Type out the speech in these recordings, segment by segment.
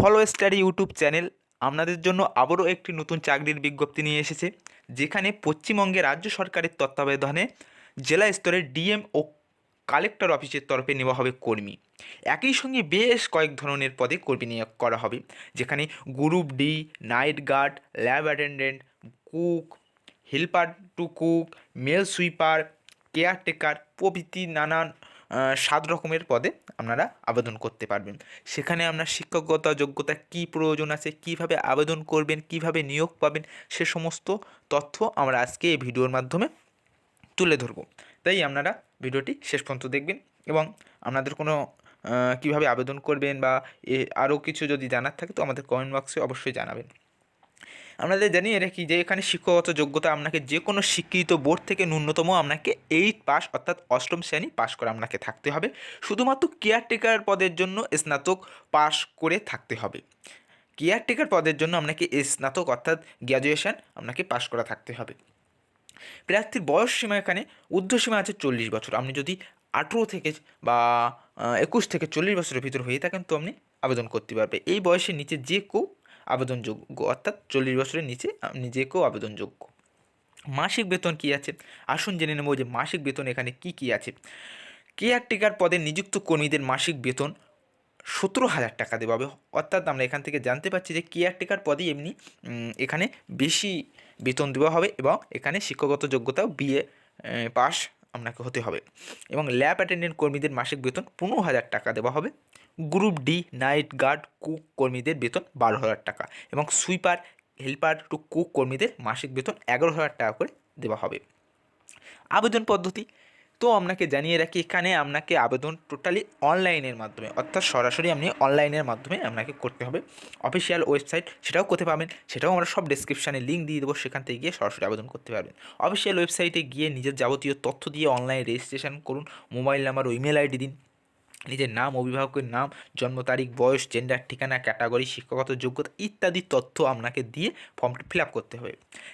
Follow study YouTube channel আপনাদের জন্য আবারও একটি নতুন চাকরির বিজ্ঞপ্তি নিয়ে এসেছে, যেখানে পশ্চিমবঙ্গে রাজ্য সরকারের তত্ত্বাবধানে জেলা স্তরের ডিএম ও কালেক্টর অফিসের তরফে নেওয়া হবে কর্মী। একই সঙ্গে বেশ কয়েক ধরনের পদে কর্মী নিয়োগ করা হবে, যেখানে group D, night guard, lab attendant, cook, helper to cook, male sweeper, caretaker প্রভৃতি নানান সাত রকমের পদে আপনারা আবেদন করতে পারবেন। সেখানে আপনার শিক্ষকগত যোগ্যতা কী প্রয়োজন আছে, কীভাবে আবেদন করবেন, কীভাবে নিয়োগ পাবেন, সে সমস্ত তথ্য আমরা আজকে এই ভিডিওর মাধ্যমে তুলে ধরবো। তাই আপনারা ভিডিওটি শেষ পর্যন্ত দেখবেন এবং আপনাদের কোনো কীভাবে আবেদন করবেন বা আরও কিছু যদি জানার থাকে তো আমাদের কমেন্ট বক্সে অবশ্যই জানাবেন। আপনাদের জানিয়ে রাখি যে এখানে শিক্ষাগত যোগ্যতা আপনাকে যে কোনো শিক্ষিত বোর্ড থেকে ন্যূনতম আপনাকে এইট পাস অর্থাৎ অষ্টম শ্রেণি পাস করে আপনাকে থাকতে হবে। শুধুমাত্র কেয়ারটেকার পদের জন্য স্নাতক পাস করে থাকতে হবে। কেয়ারটেকার পদের জন্য আপনাকে স্নাতক, অর্থাৎ গ্র্যাজুয়েশন আপনাকে পাস করা থাকতে হবে। প্রার্থীর বয়স সীমা এখানে ঊর্ধ্বসীমা আছে চল্লিশ বছর। আপনি যদি আঠেরো থেকে বা একুশ থেকে চল্লিশ বছরের ভিতর হয়ে থাকেন, তো আপনি আবেদন করতে পারবে। এই বয়সের নিচে যে কেউ আবেদনযোগ্য। অর্থাৎ চল্লিশ বছরের নিচে কেউ আবেদনযোগ্য। মাসিক বেতন কী আছে? আসুন জেনে নেব যে মাসিক বেতন এখানে কি কি আছে। কেয়ারটেকার পদে নিযুক্ত কর্মীদের মাসিক বেতন সতেরো হাজার টাকা দেওয়া হবে। অর্থাৎ আমরা এখান থেকে জানতে পারছি যে কেয়ারটেকার পদে এমনি এখানে বেশি বেতন দেওয়া হবে এবং এখানে শিক্ষাগত যোগ্যতাও বিএ পাস আপনাকে হতে হবে। এবং ল্যাব অ্যাটেন্ডেন্ট কর্মীদের মাসিক বেতন পনেরো হাজার টাকা দেওয়া হবে। Group D night guard cook কর্মীদের বেতন বারো হাজার টাকা এবং সুইপার হেল্পার টু কুক কর্মীদের মাসিক বেতন এগারো হাজার টাকা করে দেওয়া হবে। আবেদন পদ্ধতি। তো আপনাকে জানিয়ে রাখি, এখানে আপনাকে আবেদন টোটালি অনলাইনের মাধ্যমে, অর্থাৎ সরাসরি আপনি অনলাইনের মাধ্যমে আপনাকে করতে হবে। অফিসিয়াল ওয়েবসাইট সেটাও করতে পারবেন সেটাও আমরা সব ডেসক্রিপশানে লিঙ্ক দিয়ে দেবো, সেখান থেকে গিয়ে সরাসরি আবেদন করতে পারবেন। অফিসিয়াল ওয়েবসাইটে গিয়ে নিজের যাবতীয় তথ্য দিয়ে অনলাইন রেজিস্ট্রেশন করুন মোবাইল নাম্বার ও ইমেল আইডি দিন। নিজের নাম, অভিভাবকের নাম, জন্ম তারিখ, বয়স জেন্ডার ঠিকানা ক্যাটাগরি শিক্ষাগত যোগ্যতা ইত্যাদি তথ্য আপনাকে দিয়ে ফর্মটি ফিল আপ করতে হবে।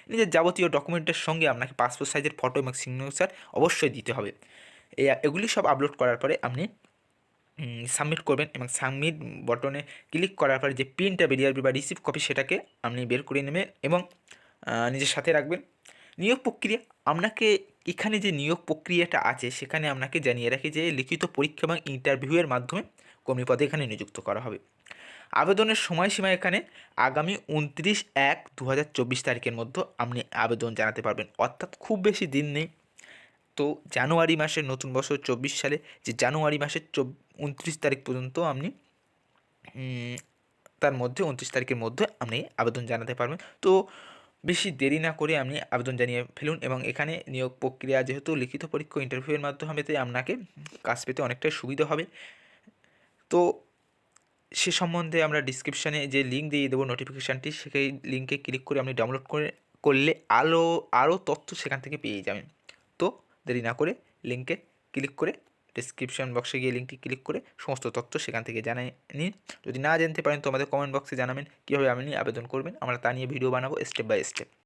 নিজের যাবতীয় ডকুমেন্টের সঙ্গে আপনাকে পাসপোর্ট সাইজের ফটো এবং সিগনেচার অবশ্যই দিতে হবে। এগুলি সব আপলোড করার পরে আপনি সাবমিট করবেন এবং সাবমিট বটনে ক্লিক করার পরে যে প্রিন্টটা বেরিয়ে আসবে বা রিসিভ কপি সেটাকে আপনি বের করে নেবেন এবং নিজের সাথে রাখবেন। নিয়োগ প্রক্রিয়া আপনাকে এখানে যে নিয়োগ প্রক্রিয়াটা আছে, সেখানে আপনাকে জানিয়ে রাখি যে লিখিত পরীক্ষা এবং ইন্টারভিউয়ের মাধ্যমে কর্মী পদে এখানে নিযুক্ত করা হবে। আবেদনের সময়সীমা এখানে আগামী উনত্রিশ এক দু তারিখের মধ্যে আপনি আবেদন জানাতে পারবেন। অর্থাৎ খুব বেশি দিন নেই। তো জানুয়ারি মাসের নতুন বছর চব্বিশ সালে যে জানুয়ারি মাসের চব উনত্রিশ তারিখ পর্যন্ত আপনি তার মধ্যে উনত্রিশ তারিখের মধ্যে আপনি আবেদন জানাতে পারবেন। তো বেশি দেরি না করে আপনি আবেদন জানিয়ে ফেলুন এবং এখানে নিয়োগ প্রক্রিয়া যেহেতু লিখিত পরীক্ষা ইন্টারভিউয়ের মাধ্যমে তাই আপনাকে কাজ পেতে অনেকটাই সুবিধা হবে। তো সে সম্বন্ধে আমরা ডিসক্রিপশানে যে লিঙ্ক দিয়ে দেবো নোটিফিকেশানটি সেই লিঙ্কে ক্লিক করে আপনি ডাউনলোড করে, করলে আলো আরও তথ্য সেখান থেকে পেয়ে যাবেন। তো দেরি না করে লিঙ্কে ক্লিক করে ডিসক্রিপশন বক্সে গিয়ে লিঙ্কটি ক্লিক করে সমস্ত তথ্য সেখান থেকে জানিয়ে নিন। যদি না জানতে পারেন তো আমাদের কমেন্ট বক্সে জানাবেন, কীভাবে আপনি আবেদন করবেন, আমরা তা নিয়ে ভিডিও বানাবো স্টেপ বাই স্টেপ